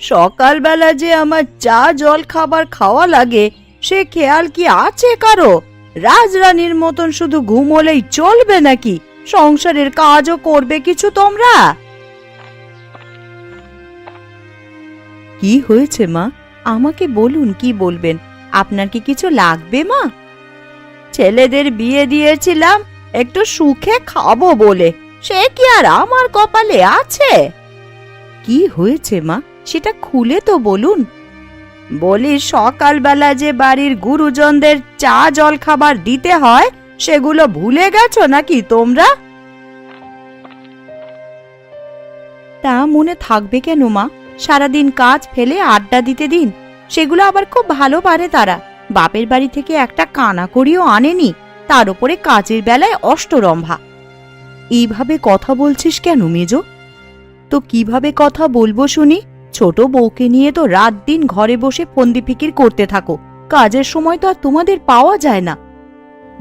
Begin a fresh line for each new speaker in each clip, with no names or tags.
সকালবেলা যে আমার চা জল খাবার খাওয়া লাগে, সে খেয়াল কি আছে কারও? রাজরানীর মতন শুধু ঘুমোলেই চলবে নাকি? সংসারের কাজও করবে কিছু তোমরা? কি হয়েছে মা? আমাকে বলুন কি বলবেন? আপনার কি কিছু লাগবে মা? ছেলেদের বিয়ে দিয়েছিলাম, একটু সুখে খাব বলে। সে কি আর আমার কপালে আছে? কি হয়েছে মা? সেটা খুলে তো বলুন। বলি, সকালবেলা যে বাড়ির গুরুজনদের চা জল খাবার দিতে হয়, সেগুলো ভুলে গেছো নাকি তোমরা? তা মনে থাকবে কেন মা? সারাদিন কাজ ফেলে আড্ডা দিতে দিন, সেগুলো আবার খুব ভালো পারে তারা। বাপের বাড়ি থেকে একটা কানা করিও আনেনি, তার উপরে কাজের বেলায় অষ্টরম্ভা। এইভাবে কথা বলছিস কেন মেজ? তো কীভাবে কথা বলব শুনি? ছোট বউকে নিয়ে তো রাত দিন ঘরে বসে ফন্দি ফিকির করতে থাকো। কাজের সময় তো আর তোমাদের পাওয়া যায় না।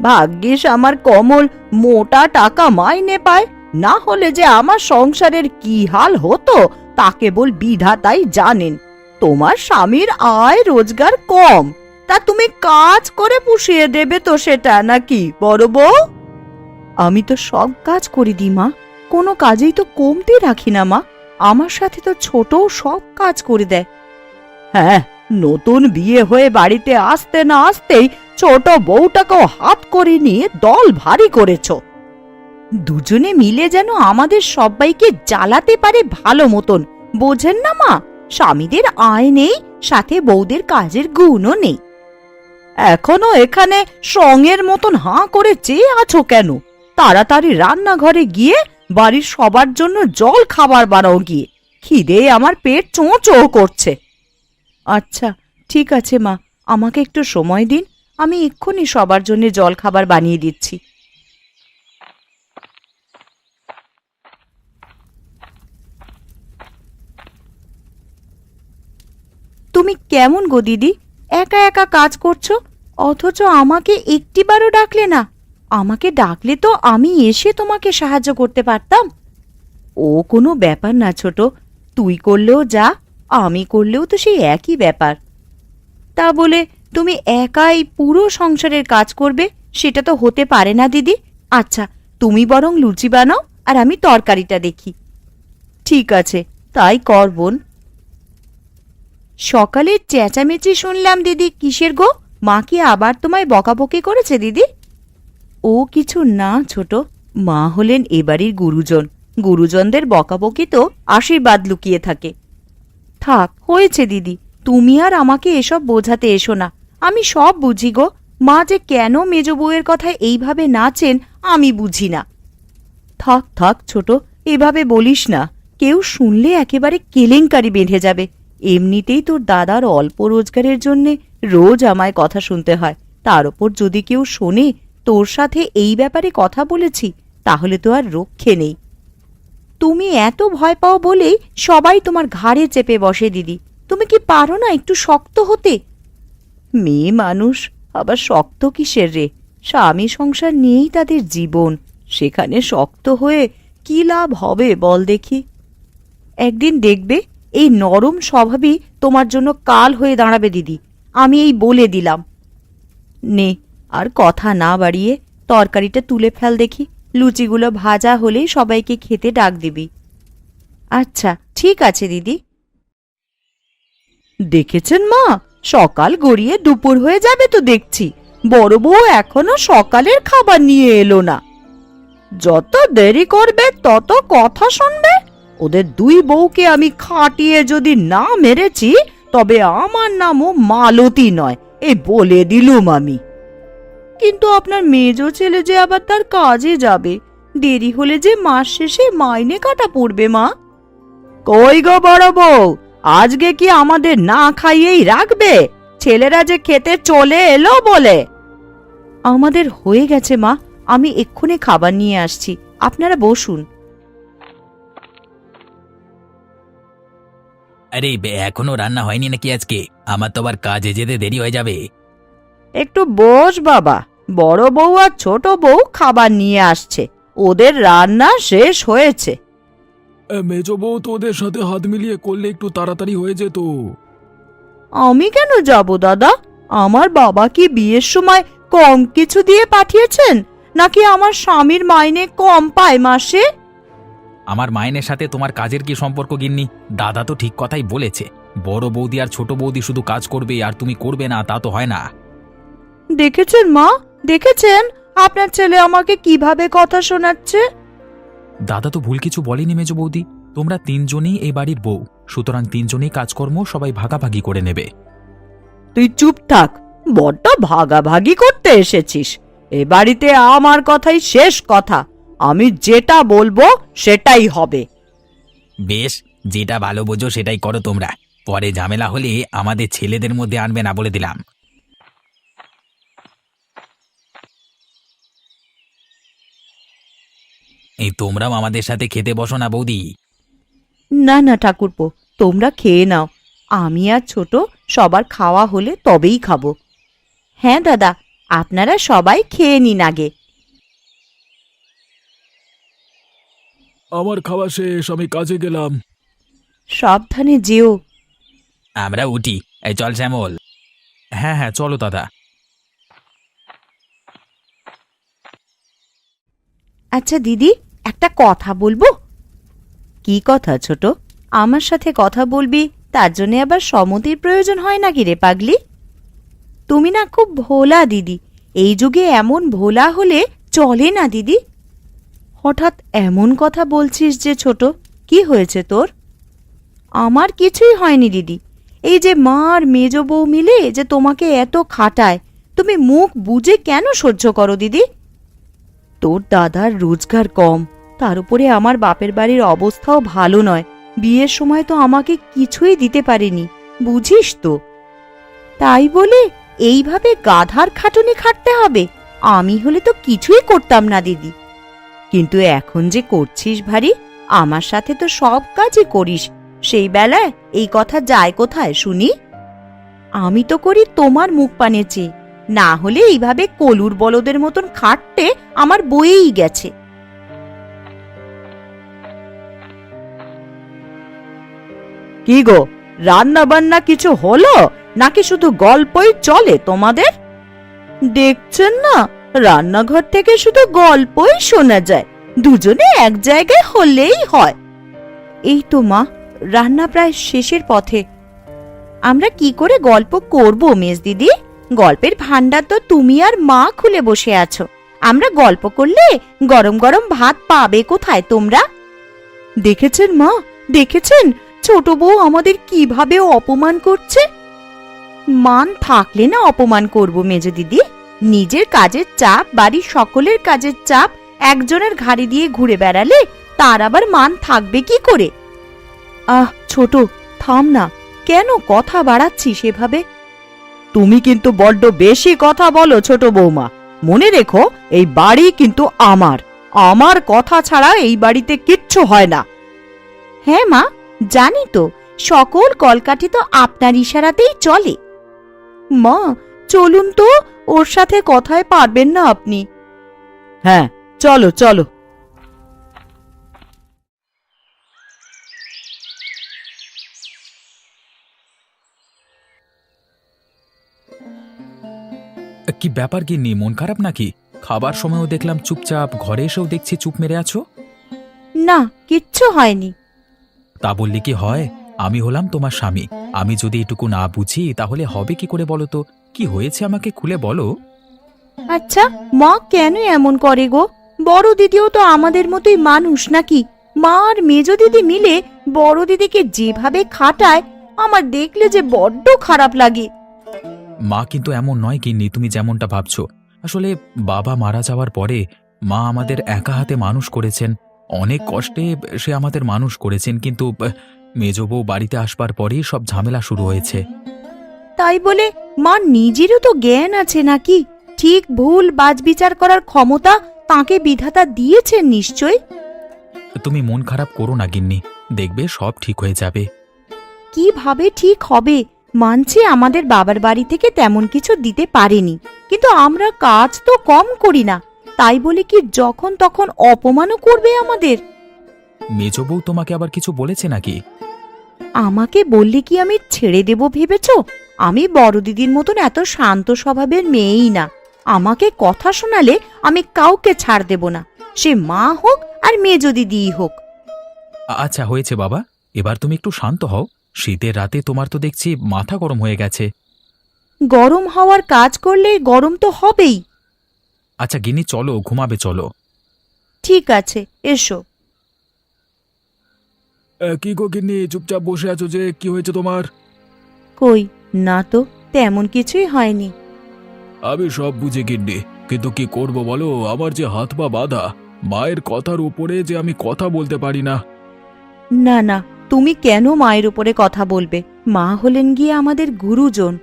ভাগ্যিস আমার কমল মোটা টাকা মাইনে পায়। না হলে যে আমার সংসারের কি হাল হতো, তা কেবল বিধাতাই জানেন। তোমার স্বামীর আয় রোজগার কম। তা তুমি কাজ করে পুষিয়ে দেবে তো সেটা নাকি, বড় বউ? আমি তো সব কাজ করি দিই মা। কোনো কাজেই তো কমতি রাখি না মা। আমার সাথে তো ছোট সব কাজ করে দেয়। হ্যাঁ নতুন বিয়ে হয়ে বাড়িতে আসতে না আসতেই ছোট বউটাকেও হাত করে নিয়ে দল ভারী করেছ। দুজনে মিলে যেন আমাদের সবাইকে জ্বালাতে পারে ভালো মতন। বোঝেন না মা, স্বামীদের আয় নেই, সাথে বউদের কাজের গুণও নেই। এখনও এখানে সঙের মতন হাঁ করে চেয়ে আছো কেন? তাড়াতাড়ি রান্নাঘরে গিয়ে বাড়ির সবার জন্য জল খাবার বানাও গিয়ে। খিদে আমার পেট চোঁ চোঁ করছে। আচ্ছা ঠিক আছে মা, আমাকে একটু সময় দিন, আমি এক্ষুনি সবার জন্য জল খাবার বানিয়ে দিচ্ছি। তুমি কেমন গো দিদি? একা একা কাজ করছ? অথচ আমাকে একটিবারও ডাকলে না। আমাকে ডাকলে তো আমি এসে তোমাকে সাহায্য করতে পারতাম। ও কোনো ব্যাপার না ছোট, তুই করলেও যা, আমি করলেও তো সেই একই ব্যাপার। তা বলে তুমি একাই পুরো সংসারের কাজ করবে, সেটা তো হতে পারে না দিদি। আচ্ছা তুমি বরং লুচি বানাও আর আমি তরকারিটা দেখি। ঠিক আছে, তাই কর বোন। সকালে চেঁচামেচি শুনলাম দিদি, কিসের গো? মা কি আবার তোমায় বকাবকি করেছে দিদি? ও কিছু না ছোট মা হলেন এবাড়ির গুরুজন। গুরুজনদের বকাবকি তো আশীর্বাদ লুকিয়ে থাকে। থাক, হয়েছে দিদি, তুমি আর আমাকে এসব বোঝাতে এসো না। আমি সব বুঝি গো। মা যে কেন মেজ বউয়ের কথায় এইভাবে নাচেন, আমি বুঝি না। থাক থাক ছোট, এভাবে বলিস না। কেউ শুনলে একেবারে কেলেঙ্কারি বেঁধে যাবে। এমনিতেই তোর দাদার অল্প রোজগারের জন্যে রোজ আমায় কথা শুনতে হয়। তার ওপর যদি কেউ শোনে তোর সাথে এই ব্যাপারে কথা বলেছি, তাহলে তো আর রক্ষে নেই। তুমি এত ভয় পাও বলেই সবাই তোমার ঘাড়ে চেপে বসে, দিদি। তুমি কি পারো না একটু শক্ত হতে? মেয়ে মানুষ, আবার শক্ত কিসের রে? স্বামী সংসার নিয়েই তাদের জীবন। সেখানে শক্ত হয়ে কি লাভ হবে বল দেখি। একদিন দেখবে এই নরম স্বভাবই তোমার জন্য কাল হয়ে দাঁড়াবে, দিদি। আমি এই বলে দিলাম। নে আর কথা না বাড়িয়ে তরকারিটা তুলে ফেল দেখি। লুচিগুলো ভাজা হলেই সবাইকে খেতে ডাক দিবি। আচ্ছা ঠিক আছে দিদি। দেখেছেন মা? সকাল গড়িয়ে দুপুর হয়ে যাবে তো দেখছি। বড় বউ এখনও সকালের খাবার নিয়ে এলো না। যত দেরি করবে, তত কথা শুনবে। ওদের দুই বউকে আমি খাটিয়ে যদি না মেরেছি, তবে আমার নামও মালতী নয় এই বলে দিলুম আমি। কিন্তু আপনার মেজো ছেলে যে আবার তার কাজে যাবে। দেরি হলে যে মাস শেষে মাইনে কাটা পড়বে মা। কই গো বড় বউ? আজকে কি আমাদের না খাইয়েই রাখবে? ছেলেরা যে খেতে চলে এলো বলে। আমাদের হয়ে গেছে মা। আমি এক্ষুনি খাবার নিয়ে আসছি। আপনারা বসুন।
আরে বে, এখনও রান্না হয়নি নাকি আজকে? আমার তো আবার কাজে যেতে দেরি হয়ে যাবে।
একটু বস বাবা বড় বউ আর ছোট বউ খাবার নিয়ে আসছে ওদের রান্না শেষ হয়েছে।
মেজ বউ তো ওদের সাথে হাত মিলিয়ে করলে একটু তাড়াতাড়ি হয়ে যেত।
আমি কেন যাব দাদা? আমার বাবা কি বিয়ের সময় কম কিছু দিয়ে পাঠিয়েছেন? নাকি আমার স্বামীর মাইনে কম পায় মাসে?
আমার মাইনের সাথে তোমার কাজের কি সম্পর্ক গিন্নি? দাদা তো ঠিক কথাই বলেছে। বড় বৌদি আর ছোট বৌদি শুধু কাজ করবে আর তুমি করবে না তা তো হয় না।
দেখেছেন মা? দেখেছেন? আপনার ছেলে আমাকে কীভাবে কথা শোনাচ্ছে?
দাদা তো ভুল কিছু বলেনি মেজ বৌদি। তোমরা তিনজনেই এই বাড়ির বউ। সুতরাং তিনজনেই কাজকর্ম সবাই ভাগাভাগি করে নেবে।
তুই চুপ থাক। বড্ড ভাগাভাগি করতে এসেছিস। এ বাড়িতে আমার কথাই শেষ কথা। আমি যেটা বলব সেটাই হবে।
বেশ যেটা ভালো বোঝো সেটাই করো তোমরা। পরে ঝামেলা হলে আমাদের ছেলেদের মধ্যে আনবে না বলে দিলাম। এই তোমরাও আমাদের সাথে খেতে বসো না বৌদি।
না না ঠাকুরপো তোমরা খেয়ে নাও। আমি আর ছোট সবার খাওয়া হলে তবেই খাব। হ্যাঁ দাদা আপনারা সবাই খেয়ে নিন আগে।
আমার খাওয়া শেষ আমি কাজে গেলাম।
সাবধানে যেও।
আমরা উঠি। এই চল শ্যামল। হ্যাঁ হ্যাঁ চলো দাদা।
আচ্ছা দিদি একটা কথা বলব? কি কথা ছোট? আমার সাথে কথা বলবি তার জন্য আবার সমতির প্রয়োজন হয় নাকি রে পাগলি? তুমি না খুব ভোলা দিদি। এই যুগে এমন ভোলা হলে চলে না দিদি। হঠাৎ এমন কথা বলছিস যে ছোট কি হয়েছে তোর? আমার কিছুই হয়নি দিদি। এই যে মা আর মেজ বউ মিলে যে তোমাকে এত খাটায় তুমি মুখ বুঝে কেন সহ্য করো দিদি? তোর দাদার রোজগার কম তার উপরে আমার বাপের বাড়ির অবস্থাও ভালো নয়। বিয়ের সময় তো আমাকে কিছুই দিতে পারেনি, বুঝিস তো। তাই বলে এইভাবে গাধার খাটুনি খাটতে হবে, আমি হলে তো কিছুই করতাম না, দিদি। কিন্তু এখন যে করছিস ভারী, আমার সাথে তো সব কাজই করিস, সেই বেলায় এই কথা যায় কোথায় শুনি? আমি তো করি তোমার মুখ পানে চেয়ে, না হলে এইভাবে কলুর বলদের মতন খাটতে আমার বয়েই গেছে। কি গো? রান্না বান্না কিছু হলো? নাকি শুধু গল্পই চলে তোমাদের? দেখছেন না, রান্নাঘর থেকে শুধু গল্পই শোনা যায়। দুজনে এক জায়গায় হলেই হয়। এই তো মা, রান্না প্রায় শেষের পথে। আমরা কি করে গল্প করব, মেজ দিদি? গল্পের ভান্ডার তো তুমি আর মা খুলে বসে আছো। আমরা গল্প করলে গরম গরম ভাত পাবে কোথায় তোমরা? দেখেছেন মা, দেখেছেন? ছোট বউ আমাদের কীভাবে অপমান করছে? মান থাকলে না অপমান করব মেজ দিদি। নিজের কাজের চাপ বাড়ির সকলের কাজের চাপ একজনের ঘাড়ি দিয়ে ঘুরে বেড়ালে তার আবার মান থাকবে কি করে? আহ ছোট থাম না। কেন কথা বাড়াচ্ছি সেভাবে তুমি কিন্তু বড্ড বেশি কথা বলো ছোট বৌমা মনে রেখো এই বাড়ি কিন্তু আমার। আমার কথা ছাড়া এই বাড়িতে কিচ্ছু হয় না। হ্যাঁ মা জানি তো সকল কলকাঠি তো আপনার ইশারাতেই চলে। মা চলুন তো ওর সাথে কথায় পারবেন না আপনি। হ্যাঁ চলো চলো।
কি ব্যাপার কি গিন্নি মন খারাপ নাকি? খাবার সময়ও দেখলাম চুপচাপ ঘরে এসেও দেখছি চুপ মেরে আছো।
না কিচ্ছু হয়নি।
তা বললে কি হয়? আমি হলাম তোমার স্বামী। আমি যদি এটুকু না বুঝি তাহলে হবে কি করে বলো তো? কি হয়েছে আমাকে খুলে বলো?
আচ্ছা মা কেন এমন করে গো? বড় দিদিও তো আমাদের মতোই মানুষ নাকি? মা আর মেজ দিদি মিলে বড় দিদিকে যেভাবে খাটায় আমার দেখলে যে বড্ড খারাপ লাগে।
মা কিন্তু এমন নয় গিন্নি তুমি যেমনটা ভাবছ। আসলে বাবা মারা যাওয়ার পরে মা আমাদের একা হাতে মানুষ করেছেন। অনেক কষ্টে সে আমাদের মানুষ করেছেন কিন্তু আহ, মেজ বউ বাড়িতে আসবার পরেই সব ঝামেলা শুরু হয়েছে।
তাই বলে মা নিজেরও তো জ্ঞান আছে নাকি? ঠিক ভুল বাজবিচার করার ক্ষমতা তাকে বিধাতা দিয়েছেন নিশ্চয়?
তুমি মন খারাপ করো না গিন্নি। দেখবে সব ঠিক হয়ে যাবে।
কীভাবে ঠিক হবে? মানছি আমাদের বাবার বাড়ি থেকে তেমন কিছু দিতে পারেনি। কিন্তু আমরা কাজ তো কম করি না। তাই বলে কি যখন তখন অপমানও করবে আমাদের?
মেজ বউ তোমাকে আবার কিছু বলেছে নাকি?
আমাকে বললে কি আমি ছেড়ে দেব ভেবেছ? আমি বড় দিদির মতন এত শান্ত স্বভাবের মেয়েই না। আমাকে কথা শোনালে আমি কাউকে ছাড় দেব না। সে মা হোক আর মেজ দিদিই হোক।
আচ্ছা হয়েছে বাবা। এবার তুমি একটু শান্ত হও। শীতের রাতে তোমার তো দেখছি মাথা গরম হয়ে গেছে।
গরম হওয়ার কাজ করলে গরম তো হবেই।
আচ্ছা গিনি চলো ঘুমাবে চলো।
ঠিক আছে এসো।
কি গো গিন্নি চুপচাপ বসে আছো যে কি হয়েছে তোমার?
কই না তো তেমন কিছুই হয়নি।
আমি সব বুঝে গিন্নি কিন্তু কি করব বলো আমার যে হাত পা বাঁধা মায়ের কথার উপরে যে আমি কথা বলতে পারি না।
না না তুমি কেন মায়ের উপরে কথা বলবে? মা হলেন গিয়ে আমাদের গুরুজন।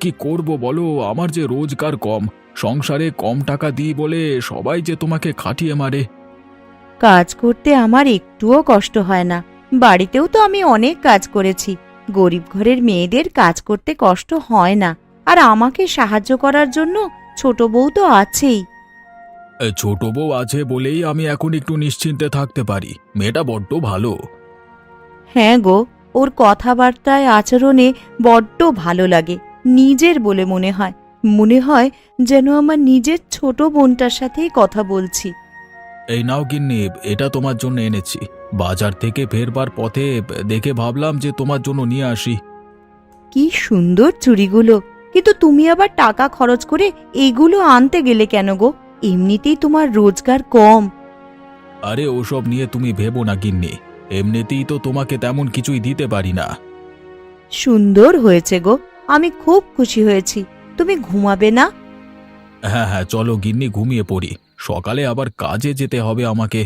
কি করব বলো আমার যে রোজগার কম সংসারে কম টাকা দিই বলে সবাই যে তোমাকে খাটিয়ে মারে।
কাজ করতে আমার একটুও কষ্ট হয় না। বাড়িতেও তো আমি অনেক কাজ করেছি। গরিব ঘরের মেয়েদের কাজ করতে কষ্ট হয় না। আর আমাকে সাহায্য করার জন্য ছোট বউ তো আছেই।
এ, ছোট বউ আছে বলেই আমি এখন একটু নিশ্চিন্তে থাকতে পারি। মেয়েটা বড্ড ভালো।
হ্যাঁ গো ওর কথাবার্তায় আচরণে বড্ড ভালো লাগে। নিজের বলে মনে হয়। মনে হয় যেন আমার নিজের ছোট বোনটার সাথেই কথা বলছি।
এই নাও গিন্নি এটা তোমার জন্য এনেছি। বাজার থেকে ফেরবার পথে দেখে ভাবলাম যে তোমার জন্য নিয়ে আসি।
কি সুন্দর চুড়িগুলো। কিন্তু তুমি আবার টাকা খরচ করে এগুলো আনতে গেলে কেন গো? এমনিতেই তোমার রোজগার কম।
আরে ওসব নিয়ে তুমি ভেবো না গিন্নি। এমনিতেই তো তোমাকে তেমন কিছুই দিতে পারি না।
সুন্দর হয়েছে গো। আমি খুব খুশি হয়েছি। তুমি ঘুমাবে না?
হ্যাঁ হ্যাঁ চলো গিন্নি ঘুমিয়ে পড়ি। সকালে আবার কাজে যেতে হবে আমাকে।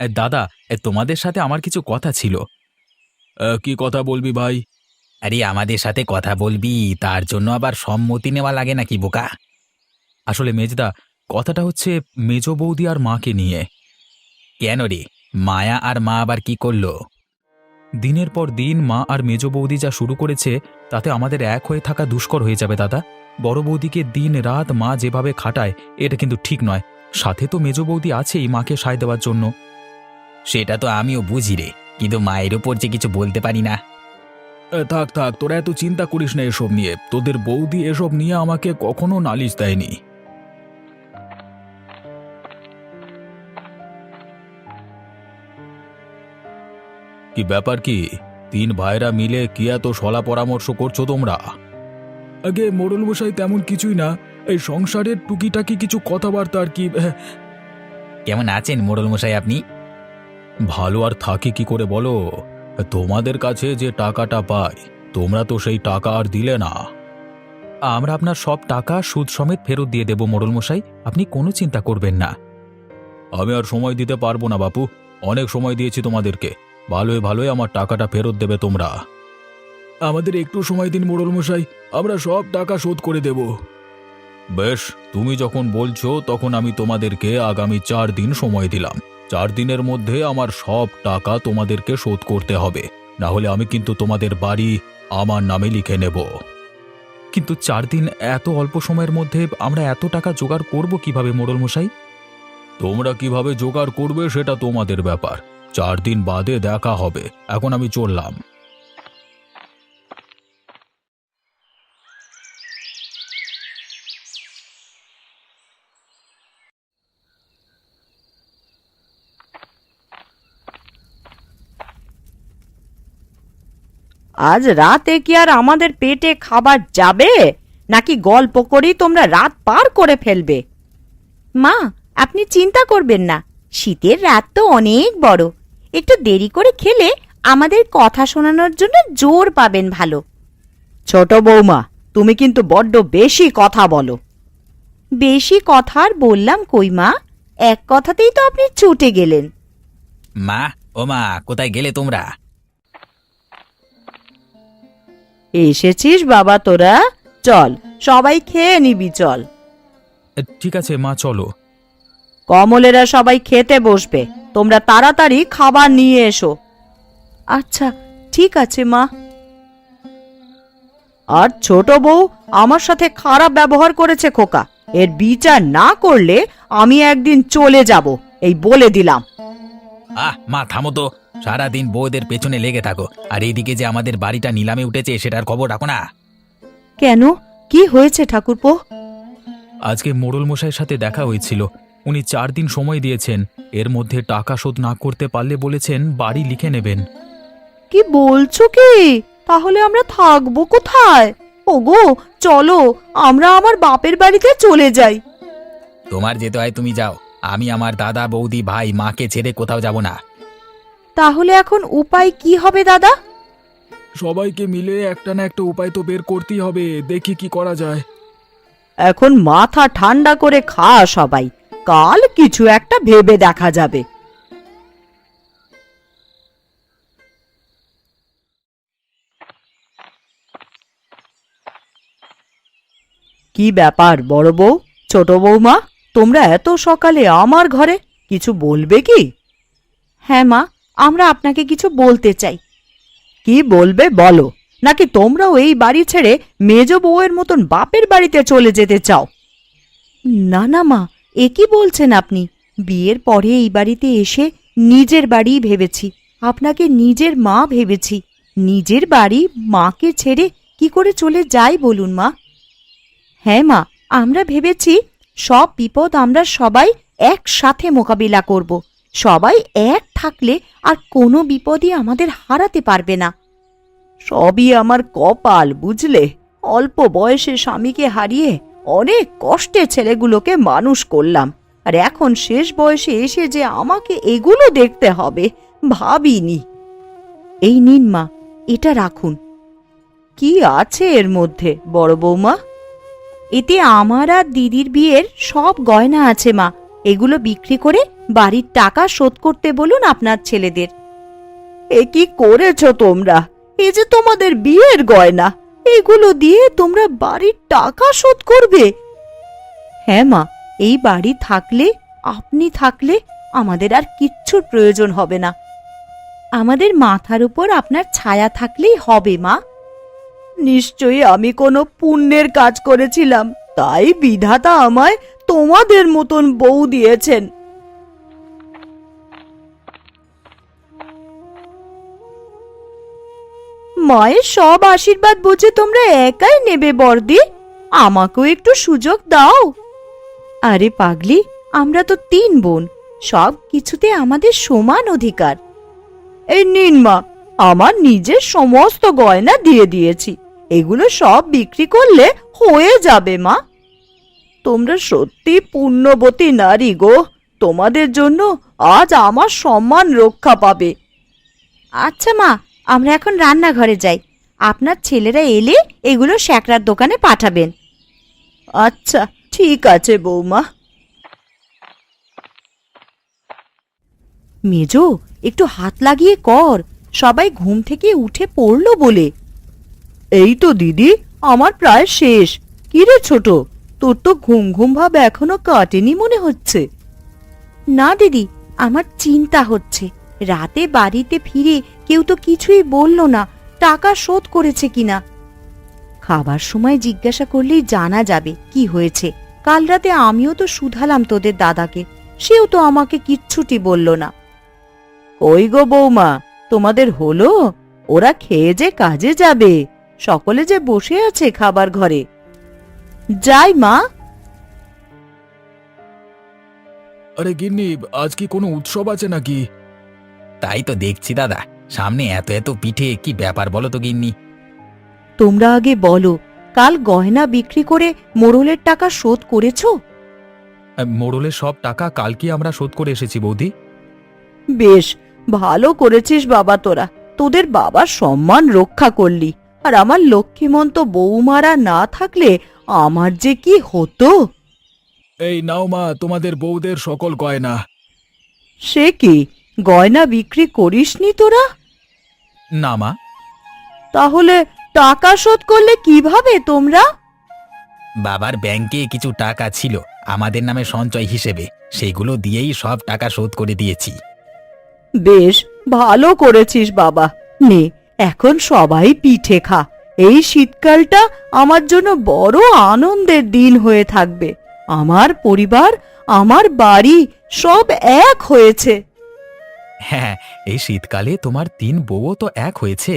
এ, দাদা এ, তোমাদের সাথে আমার কিছু কথা ছিল।
কি কথা বলবি ভাই?
আরে আমাদের সাথে কথা বলবি তার জন্য আবার সম্মতি নেওয়া লাগে নাকি বোকা? আসলে মেজদা কথাটা হচ্ছে মেজ বৌদি আর মাকে নিয়ে। কেন রে? মায়া আর মা আবার কি করল? দিনের পর দিন মা আর মেজ বৌদি যা শুরু করেছে তাতে আমাদের এক হয়ে থাকা দুষ্কর হয়ে যাবে দাদা। বড় বৌদিকে দিন রাত মা যেভাবে খাটায় এটা কিন্তু ঠিক নয়। সাথে তো মেজ বৌদি আছেই মাকে সায় দেওয়ার জন্য। সেটা তো আমিও বুঝি রে কিন্তু মায়ের ওপর যে কিছু বলতে পারি না।
থাক থাক তোরা এত চিন্তা করিস না এসব নিয়ে। তোদের বৌদি এসব নিয়ে আমাকে কখনো নালিশ দেয়নি। কি ব্যাপার কি? তিন ভাইরা মিলে কি এত সলা পরামর্শ করছ তোমরা? আগে মোড়ল মশাই তেমন কিছুই না। এই সংসারের টুকিটাকি কিছু কথাবার্তা আর কি
কেমন আছেন মোড়ল মশাই আপনি?
ভালো আর থাকি কি করে বলো? তোমাদের কাছে যে টাকাটা পাই তোমরা তো সেই টাকা আর দিলে না।
আমরা আপনার সব টাকা সুদ সমেত ফেরত দিয়ে দেব মোড়ল মশাই আপনি কোনো চিন্তা করবেন না।
আমি আর সময় দিতে পারব না বাপু অনেক সময় দিয়েছি তোমাদেরকে। ভালোই ভালোই আমার টাকাটা ফেরত দেবে তোমরা। আমাদের একটু সময় দিন মোড়ল মশাই আমরা সব টাকা শোধ করে দেব। বেশ, তুমি যখন বলছো, তখন আমি তোমাদেরকে আগামী চার দিন সময় দিলাম। চার দিনের মধ্যে আমার সব টাকা তোমাদেরকে শোধ করতে হবে। না হলে আমি কিন্তু তোমাদের বাড়ি আমার নামে লিখে নেব।
কিন্তু চার দিন এত অল্প সময়ের মধ্যে আমরা এত টাকা জোগাড় করব কীভাবে মোড়ল মশাই
তোমরা কীভাবে জোগাড় করবে সেটা তোমাদের ব্যাপার। চার দিন বাদে দেখা হবে। এখন আমি চললাম।
আজ রাতে কি আর আমাদের পেটে খাবার যাবে? নাকি গল্প করেই তোমরা রাত পার করে ফেলবে? মা, আপনি চিন্তা করবেন না। শীতের রাত তো অনেক বড়। একটু দেরি করে খেলে আমাদের কথা শোনানোর জন্য জোর পাবেন ভালো। ছোট বৌমা তুমি কিন্তু বড্ড বেশি কথা বলো। বেশি কথা আর বললাম কই মা? এক কথাতেই তো আপনি ছুটে গেলেন।
মা ও মা কোথায় গেলে তোমরা?
এসেছিস বাবা তোরা? চল সবাই খেয়ে নিবি চল।
ঠিক আছে মা চলো।
কমলেরা সবাই খেতে বসবে। তোমরা তাড়াতাড়ি খাবার নিয়ে এসো। আচ্ছা ঠিক আছে মা। আর ছোট বউ আমার সাথে খারাপ ব্যবহার করেছে খোকা। এর বিচার না করলে আমি একদিন চলে যাব এই বলে দিলাম।
আহ মা থামো তো। সারাদিন বউদের পেছনে লেগে থাকো। আর এইদিকে যে আমাদের বাড়িটা নিলামে উঠেছে সেটার খবর রাখো না।
কেন? কি হয়েছে ঠাকুরপো?
আজকে মোড়ল মশাইয়ের সাথে দেখা হয়েছিল। উনি চার দিন সময় দিয়েছেন। এর মধ্যে টাকা শোধ না করতে পারলে বলেছেন বাড়ি লিখে নেবেন।
কি বলছো কি? তাহলে আমরা থাকব কোথায়? ওগো চলো আমরা আমার বাপের বাড়িতে চলে যাই।
তোমার যেতে হয় তুমি যাও। আমি আমার দাদা বৌদি ভাই মাকে ছেড়ে কোথাও যাব না।
তাহলে এখন উপায় কি হবে দাদা?
সবাইকে মিলে একটা না একটা উপায় তো বের করতেই হবে। দেখি কি করা যায়।
এখন মাথা ঠান্ডা করে খা সবাই। কাল কিছু একটা ভেবে দেখা যাবে। কি ব্যাপার বড় বউ ছোট বৌমা তোমরা এত সকালে আমার ঘরে কিছু বলবে কি? হ্যাঁ মা আমরা আপনাকে কিছু বলতে চাই। কি বলবে বলো নাকি তোমরাও এই বাড়ি ছেড়ে মেজ বউয়ের মতন বাপের বাড়িতে চলে যেতে চাও? না না মা এ কি বলছেন আপনি? বিয়ের পরে এই বাড়িতে এসে নিজের বাড়ি ভেবেছি। আপনাকে নিজের মা ভেবেছি। নিজের বাড়ি মাকে ছেড়ে কি করে চলে যাই বলুন মা? হ্যাঁ মা, আমরা ভেবেছি সব বিপদ আমরা সবাই একসাথে মোকাবিলা করব। সবাই এক থাকলে আর কোনো বিপদই আমাদের হারাতে পারবে না। সবই আমার কপাল, বুঝলে? অল্প বয়সে স্বামীকে হারিয়ে অনেক কষ্টে ছেলেগুলোকে মানুষ করলাম। আর এখন শেষ বয়সে এসে যে আমাকে এগুলো দেখতে হবে, ভাবিনি। এই নিন মা, এটা রাখুন। কি আছে এর মধ্যে, বড় বৌমা? এতে আমার আর দিদির বিয়ের সব গয়না আছে মা। এগুলো বিক্রি করে বাড়ির টাকা শোধ করতে বলুন আপনার ছেলেদের। এ কি করেছ তোমরা? এ যে তোমাদের বিয়ের গয়না। এগুলো দিয়ে তোমরা বাড়ির টাকা শোধ করবে। হ্যাঁ মা, এই বাড়ি থাকলে, আপনি থাকলে আমাদের আর কিচ্ছুর প্রয়োজন হবে না। আমাদের মাথার উপর আপনার ছায়া থাকলেই হবে মা। নিশ্চয়ই আমি কোনো পুণ্যের কাজ করেছিলাম, তাই বিধাতা আমায় তোমাদের মতন বউ দিয়েছেন। মায়ের সব আশীর্বাদ বুঝে তোমরা একাই নেবে বর্দি আমাকেও একটু সুযোগ দাও। আরে পাগলি, আমরা তো তিন বোন। সব কিছুতে আমাদের সমান অধিকার। এই নিন মা, আমার নিজের সমস্ত গয়না দিয়ে দিয়েছি। এগুলো সব বিক্রি করলে হয়ে যাবে মা। তোমরা সত্যি পুণ্যবতী নারী গো। তোমাদের জন্য আজ আমার সম্মান রক্ষা পাবে। আচ্ছা মা আমরা এখন রান্নাঘরে যাই। আপনার ছেলেরা এলে এগুলো শ্যাকরার দোকানে পাঠাবেন। আচ্ছা ঠিক আছে বৌমা। মেজো একটু হাত লাগিয়ে কর। সবাই ঘুম থেকে উঠে পড়ল বলে। এই তো দিদি আমার প্রায় শেষ। কিরে ছোট তোর তো ঘুম ঘুম ভাব এখনও কাটেনি মনে হচ্ছে। না দিদি আমার চিন্তা হচ্ছে। রাতে বাড়িতে ফিরে কেউ তো কিছুই বলল না টাকা শোধ করেছে কিনা। খাবার সময় জিজ্ঞাসা করলেই জানা যাবে কি হয়েছে। কাল রাতে আমিও তো শুধালাম তোদের দাদাকে সেও তো আমাকে কিচ্ছুটি বলল না। ওই গো বৌমা তোমাদের হলো? ওরা খেয়ে যে কাজে যাবে সকলে যে বসে আছে খাবার ঘরে। যাই মা।
আরে গিন্নি আজ কি কোনো উৎসব আছে নাকি?
তাই তো দেখছি দাদা। সামনে এত এত পিঠে কি ব্যাপার বলো তো গিন্নি?
তোমরা আগে বলো কাল গয়না বিক্রি করে মোড়লের টাকা শোধ করেছ?
মোড়লের সব টাকা কালকে আমরা শোধ করে এসেছি বৌদি?
বেশ ভালো করেছিস বাবা তোরা। তোদের বাবার সম্মান রক্ষা করলি। আর আমার লক্ষ্মীমন্ত বৌমারা না থাকলে আমার যে কি হতো?
এই নাও মা তোমাদের বউদের সকল গয়না।
সে কি? গয়না বিক্রি করিসনি তোরা?
না মা।
তাহলে টাকা শোধ করলে কীভাবে তোমরা?
বাবার ব্যাংকে কিছু টাকা ছিল আমাদের নামে সঞ্চয় হিসেবে। সেগুলো দিয়েই সব টাকা শোধ করে দিয়েছি।
বেশ ভালো করেছিস বাবা। নে এখন সবাই পিঠে খা। এই শীতকালটা আমার জন্য বড় আনন্দের দিন হয়ে থাকবে। আমার পরিবার আমার বাড়ি সব এক হয়েছে।
হ্যাঁ এই শীতকালে তোমার তিন বউও তো এক হয়েছে।